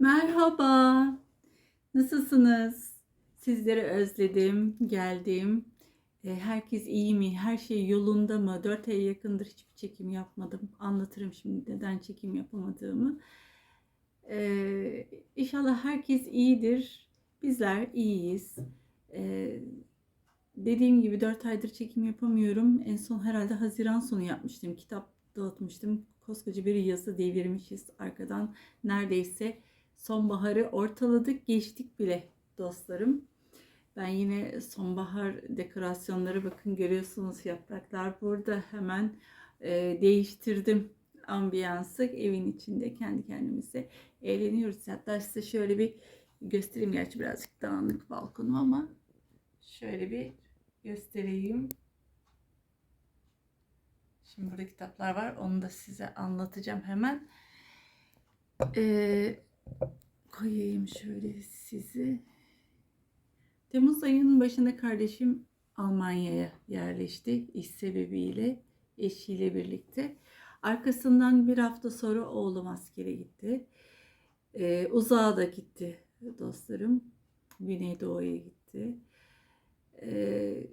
Merhaba. Nasılsınız? Sizleri özledim, geldim. E, Herkes iyi mi? Her şey yolunda mı? 4 aya yakındır hiçbir çekim yapmadım. Anlatırım şimdi neden çekim yapamadığımı. E, İnşallah herkes iyidir. Bizler iyiyiz. E, Dediğim gibi 4 aydır çekim yapamıyorum. En son herhalde Haziran sonu yapmıştım. Kitap dağıtmıştım. Koskoca bir yazı devirmişiz arkadan. Neredeyse sonbaharı ortaladık, geçtik bile dostlarım. Ben yine sonbahar dekorasyonları bakın görüyorsunuz yapraklar burada hemen e, değiştirdim ambiyansı evin içinde kendi kendimize eğleniyoruz. Hatta size şöyle bir göstereyim gerçi birazcık dağınık balkonum ama şöyle bir göstereyim. Şimdi burada kitaplar var. Onu da size anlatacağım hemen. Ee, koyayım şöyle sizi. Temmuz ayının başında kardeşim Almanya'ya yerleşti iş sebebiyle eşiyle birlikte. Arkasından bir hafta sonra oğlum askere gitti. Ee, uzağa da gitti dostlarım. Güneydoğu'ya gitti. Ee,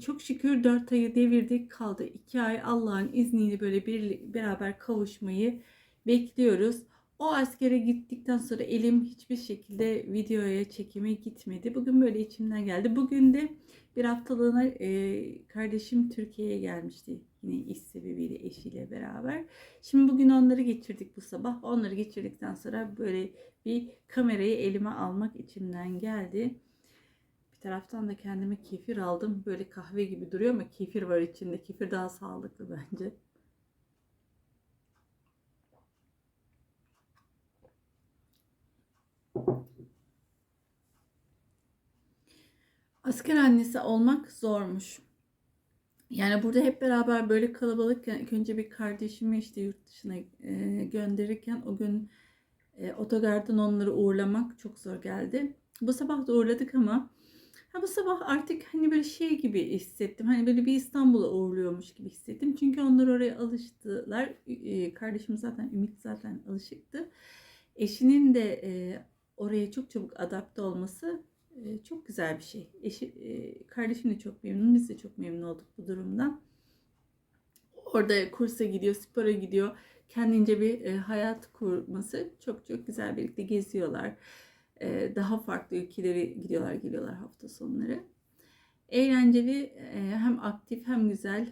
çok şükür 4 ayı devirdik kaldı. 2 ay Allah'ın izniyle böyle bir, beraber kavuşmayı bekliyoruz. O askere gittikten sonra elim hiçbir şekilde videoya çekime gitmedi. Bugün böyle içimden geldi. Bugün de bir haftalığına e, kardeşim Türkiye'ye gelmişti. Yine iş sebebiyle eşiyle beraber. Şimdi bugün onları geçirdik bu sabah. Onları geçirdikten sonra böyle bir kamerayı elime almak içimden geldi. Bir taraftan da kendime kefir aldım. Böyle kahve gibi duruyor ama kefir var içinde. Kefir daha sağlıklı bence. Asker annesi olmak zormuş. Yani burada hep beraber böyle kalabalık ilk önce bir kardeşimi işte yurt dışına e, gönderirken o gün e, otogardan onları uğurlamak çok zor geldi. Bu sabah da uğurladık ama ha bu sabah artık hani böyle şey gibi hissettim. Hani böyle bir İstanbul'a uğurluyormuş gibi hissettim. Çünkü onlar oraya alıştılar. E, kardeşim zaten Ümit zaten alışıktı. Eşinin de e, oraya çok çabuk adapte olması çok güzel bir şey. Eşi, kardeşim de çok memnun, biz de çok memnun olduk bu durumdan. Orada kursa gidiyor, spora gidiyor. Kendince bir hayat kurması çok çok güzel. Birlikte geziyorlar. Daha farklı ülkelere gidiyorlar, geliyorlar hafta sonları. Eğlenceli, hem aktif hem güzel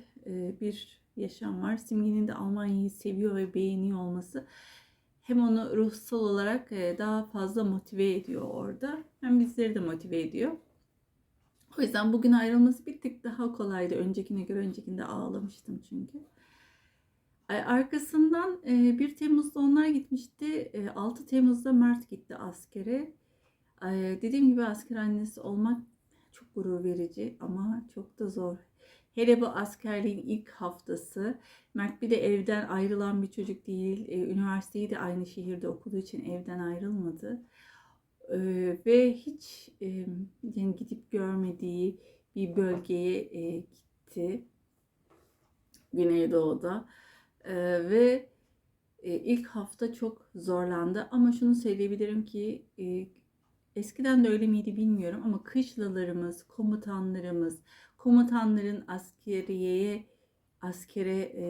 bir yaşam var. Simge'nin de Almanya'yı seviyor ve beğeniyor olması hem onu ruhsal olarak daha fazla motive ediyor orada. Hem bizleri de motive ediyor. O yüzden bugün ayrılması bir tık daha kolaydı. Öncekine göre öncekinde ağlamıştım çünkü. Arkasından 1 e, Temmuz'da onlar gitmişti. 6 e, Temmuz'da Mert gitti askere. Dediğim gibi asker annesi olmak çok gurur verici ama çok da zor. Hele bu askerliğin ilk haftası. Mert bir de evden ayrılan bir çocuk değil. E, üniversiteyi de aynı şehirde okuduğu için evden ayrılmadı. E, ve hiç yani gidip görmediği bir bölgeye e, gitti. Güneydoğu'da. E, ve e, ilk hafta çok zorlandı. Ama şunu söyleyebilirim ki eskiden de öyle miydi bilmiyorum ama kışlalarımız, komutanlarımız, komutanların askeriyeye askere e,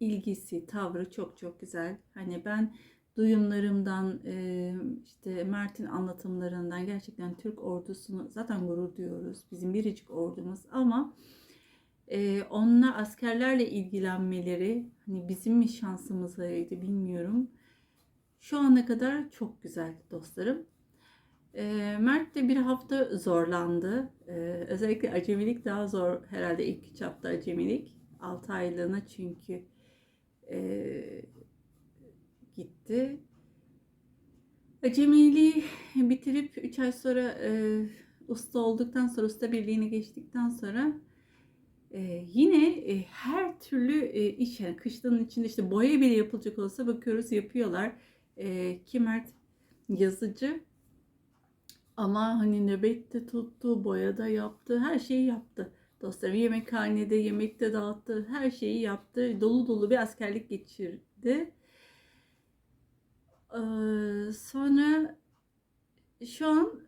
ilgisi, tavrı çok çok güzel. Hani ben duyumlarımdan, e, işte Mert'in anlatımlarından gerçekten Türk ordusunu zaten gurur duyuyoruz. Bizim biricik ordumuz ama e, onlar askerlerle ilgilenmeleri hani bizim mi şansımızaydı bilmiyorum. Şu ana kadar çok güzel dostlarım. E, Mert de bir hafta zorlandı. E, özellikle acemilik daha zor herhalde ilk çapta acemilik. 6 aylığına çünkü e, gitti. Acemiliği bitirip 3 ay sonra e, usta olduktan sonra, usta birliğini geçtikten sonra e, yine e, her türlü e, iş, yani kışlanın içinde işte boya bile yapılacak olsa bakıyoruz yapıyorlar. E, Kimert yazıcı ama hani nöbette tuttu, boyada yaptı, her şeyi yaptı. Dostlarım yemekhanede, yemekte dağıttı, her şeyi yaptı. Dolu dolu bir askerlik geçirdi. Ee, sonra şu an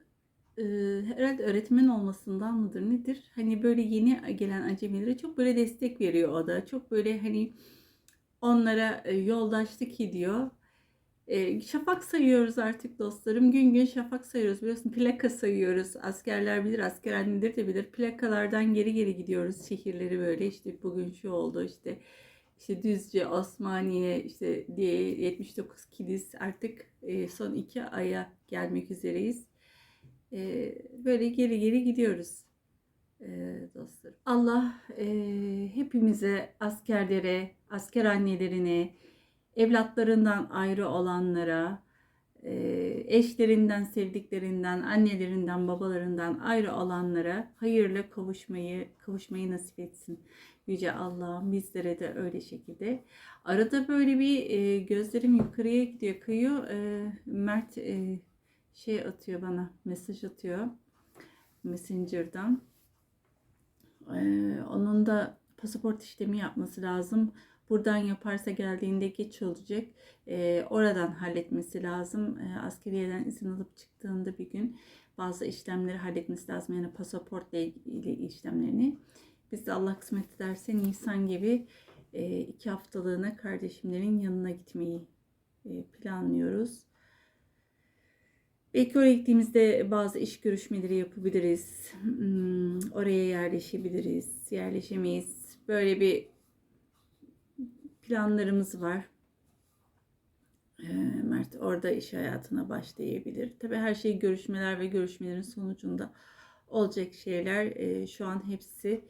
e, herhalde öğretmen olmasından mıdır nedir? Hani böyle yeni gelen acemilere çok böyle destek veriyor o da. Çok böyle hani onlara e, yoldaşlık ediyor. E, şafak sayıyoruz artık dostlarım. Gün gün şafak sayıyoruz. Biliyorsun plaka sayıyoruz. Askerler bilir, asker anneleri de bilir. Plakalardan geri geri gidiyoruz şehirleri böyle. İşte bugün şu oldu işte işte Düzce, Osmaniye, işte diye 79 Kilis artık e, son iki aya gelmek üzereyiz. E, böyle geri geri gidiyoruz e, dostlarım. Allah e, hepimize, askerlere, asker annelerine, evlatlarından ayrı olanlara, e, eşlerinden, sevdiklerinden, annelerinden, babalarından ayrı olanlara hayırla kavuşmayı, kavuşmayı nasip etsin. Yüce Allah'ım bizlere de öyle şekilde. Arada böyle bir e, gözlerim yukarıya gidiyor, kıyıyor. E, Mert e, şey atıyor bana, mesaj atıyor Messenger'dan. E, onun da pasaport işlemi yapması lazım. Buradan yaparsa geldiğinde geç olacak. E, oradan halletmesi lazım. E, askeriyeden izin alıp çıktığında bir gün bazı işlemleri halletmesi lazım. Yani pasaportla ilgili işlemlerini. Biz de Allah kısmet ederse Nisan gibi e, iki haftalığına kardeşimlerin yanına gitmeyi e, planlıyoruz. Belki oraya gittiğimizde bazı iş görüşmeleri yapabiliriz. Hmm, oraya yerleşebiliriz, yerleşemeyiz. Böyle bir planlarımız var. E, Mert orada iş hayatına başlayabilir. Tabii her şey görüşmeler ve görüşmelerin sonucunda olacak şeyler. E, şu an hepsi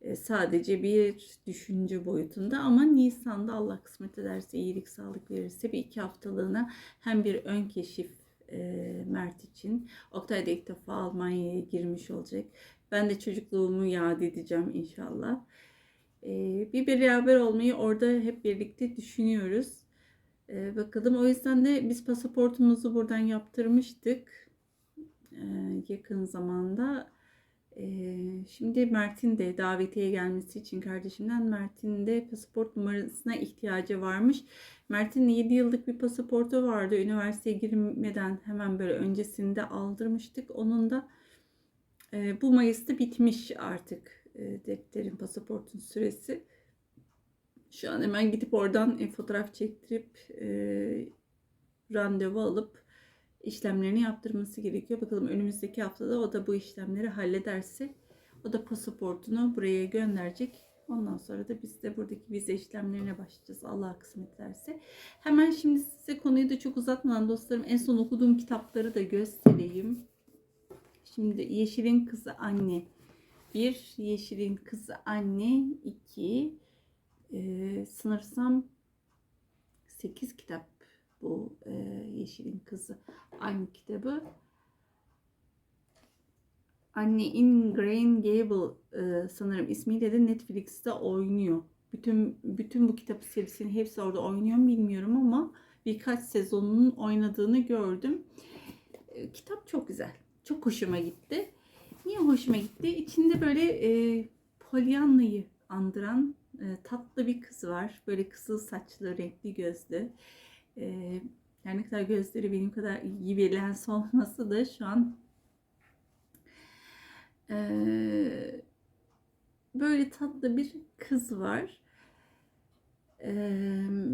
e, sadece bir düşünce boyutunda ama Nisan'da Allah kısmet ederse iyilik sağlık verirse bir iki haftalığına hem bir ön keşif e, Mert için Oktay da ilk defa Almanya'ya girmiş olacak. Ben de çocukluğumu yad edeceğim inşallah. Bir beraber olmayı orada hep birlikte düşünüyoruz. Bakalım o yüzden de biz pasaportumuzu buradan yaptırmıştık yakın zamanda. Şimdi Mert'in de davetiye gelmesi için kardeşimden Mert'in de pasaport numarasına ihtiyacı varmış. Mert'in 7 yıllık bir pasaportu vardı. Üniversiteye girmeden hemen böyle öncesinde aldırmıştık. Onun da bu Mayıs'ta bitmiş artık e, pasaportun süresi. Şu an hemen gidip oradan e, fotoğraf çektirip e, randevu alıp işlemlerini yaptırması gerekiyor. Bakalım önümüzdeki haftada o da bu işlemleri hallederse o da pasaportunu buraya gönderecek. Ondan sonra da biz de buradaki vize işlemlerine başlayacağız. Allah kısmet ederse. Hemen şimdi size konuyu da çok uzatmadan dostlarım en son okuduğum kitapları da göstereyim. Şimdi Yeşil'in Kızı Anne. Bir, Yeşil'in Kızı Anne. iki, e, sınırsam 8 kitap bu e, Yeşil'in Kızı. Aynı kitabı. Anne in Green Gable e, sanırım ismiyle de Netflix'te oynuyor. Bütün bütün bu kitap serisinin hepsi orada oynuyor mu bilmiyorum ama birkaç sezonunun oynadığını gördüm. E, kitap çok güzel. Çok hoşuma gitti. Niye hoşuma gitti? İçinde böyle e, Pollyanna'yı andıran e, tatlı bir kız var. Böyle kızıl saçlı, renkli gözlü. E, yani ne kadar gözleri benim kadar iyi bir lens olması da şu an e, böyle tatlı bir kız var. E,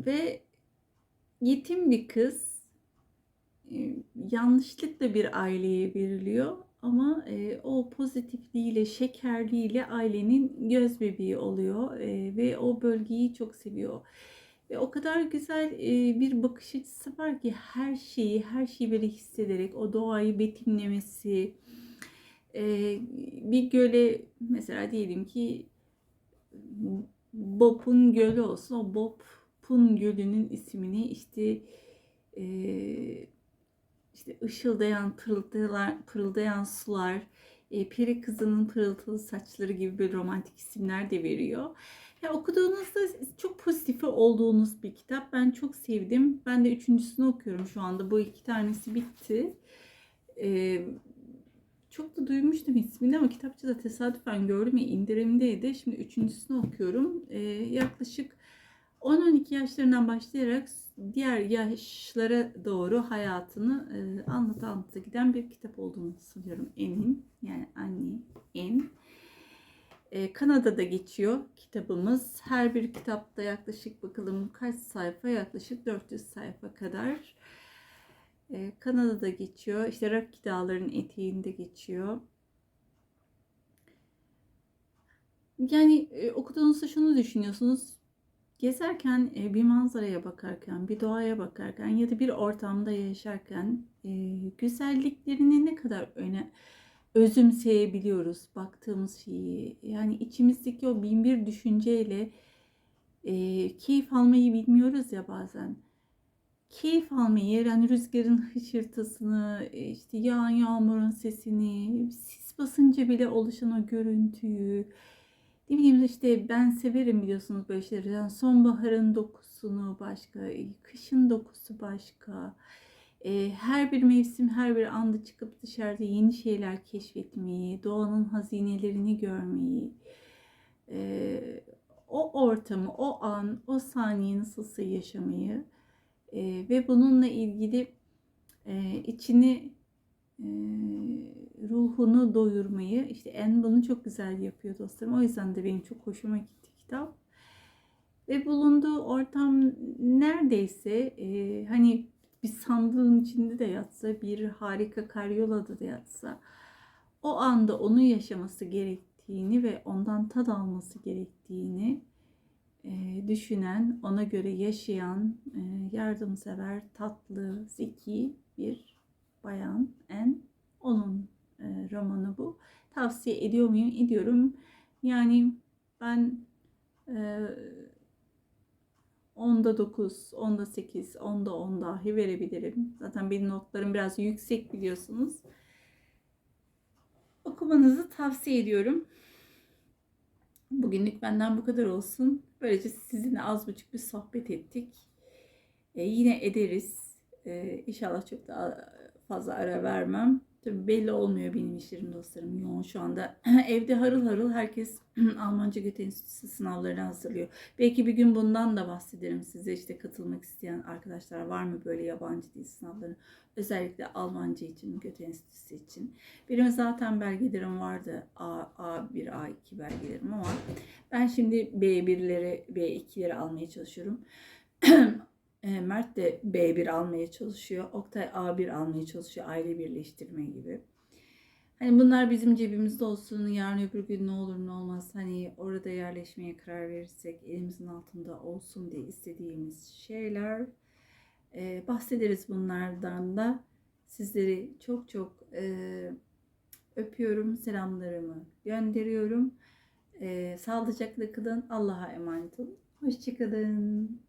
ve yetim bir kız. E, yanlışlıkla bir aileye veriliyor ama e, o pozitifliğiyle, şekerliğiyle ailenin göz bebeği oluyor e, ve o bölgeyi çok seviyor. Ve o kadar güzel e, bir bakış açısı var ki her şeyi, her şeyi böyle hissederek o doğayı betimlemesi. E, bir göle mesela diyelim ki Bob'un gölü olsun. O Bob'un gölünün ismini işte e, işte ışıldayan, pırıldayan, pırıldayan sular, peri kızının pırıltılı saçları gibi böyle romantik isimler de veriyor. Ya okuduğunuzda çok pozitifi olduğunuz bir kitap. Ben çok sevdim. Ben de üçüncüsünü okuyorum şu anda. Bu iki tanesi bitti. Ee, çok da duymuştum ismini ama kitapçıda tesadüfen gördüm ya indirimdeydi. Şimdi üçüncüsünü okuyorum. Ee, yaklaşık 10-12 yaşlarından başlayarak diğer yaşlara doğru hayatını e, anlata anlata giden bir kitap olduğunu sanıyorum Emin. Yani anne En. E, Kanada'da geçiyor kitabımız. Her bir kitapta yaklaşık bakalım kaç sayfa? Yaklaşık 400 sayfa kadar. E, Kanada'da geçiyor. İşte Rocky Dağları'nın eteğinde geçiyor. Yani e, okuduğunuzda şunu düşünüyorsunuz. Gezerken, e, bir manzaraya bakarken, bir doğaya bakarken ya da bir ortamda yaşarken e, güzelliklerini ne kadar öne özümseyebiliyoruz baktığımız şeyi. Yani içimizdeki o bin bir düşünceyle e, keyif almayı bilmiyoruz ya bazen. Keyif almayı, yani rüzgarın hışırtısını, işte yağan yağmurun sesini, sis basınca bile oluşan o görüntüyü, ne işte ben severim biliyorsunuz böyle şeyleri. Yani sonbaharın dokusunu başka, kışın dokusu başka. E, her bir mevsim, her bir anda çıkıp dışarıda yeni şeyler keşfetmeyi, doğanın hazinelerini görmeyi, e, o ortamı, o an, o saniye nasılsa yaşamayı e, ve bununla ilgili e, içini e, ruhunu doyurmayı işte en bunu çok güzel yapıyor dostlarım. O yüzden de benim çok hoşuma gitti kitap. Ve bulunduğu ortam neredeyse e, hani bir sandığın içinde de yatsa, bir harika karyolada da yatsa o anda onu yaşaması gerektiğini ve ondan tad alması gerektiğini e, düşünen, ona göre yaşayan, e, yardımsever, tatlı, zeki bir bayan en onun romanı bu. Tavsiye ediyor muyum? Ediyorum. Yani ben e, 10'da 9, 10'da 8, 10'da 10 dahi verebilirim. Zaten benim notlarım biraz yüksek biliyorsunuz. Okumanızı tavsiye ediyorum. Bugünlük benden bu kadar olsun. Böylece sizinle az buçuk bir sohbet ettik. E, yine ederiz. E, inşallah çok daha fazla ara vermem. Tabii belli olmuyor benim işlerim dostlarım yoğun şu anda. Evde harıl harıl herkes Almanca Goethe Enstitüsü sınavlarını hazırlıyor. Belki bir gün bundan da bahsederim size işte katılmak isteyen arkadaşlar var mı böyle yabancı dil sınavları? Özellikle Almanca için, Goethe Enstitüsü için. Benim zaten belgelerim vardı. A, A1, A2 belgelerim ama ben şimdi B1'leri, B2'leri almaya çalışıyorum. E, Mert de B1 almaya çalışıyor. Oktay A1 almaya çalışıyor. Aile birleştirme gibi. Hani bunlar bizim cebimizde olsun. Yarın öbür gün ne olur ne olmaz. Hani orada yerleşmeye karar verirsek elimizin altında olsun diye istediğimiz şeyler. Ee, bahsederiz bunlardan da. Sizleri çok çok e, öpüyorum. Selamlarımı gönderiyorum. E, sağlıcakla kalın. Allah'a emanet olun. Hoşçakalın.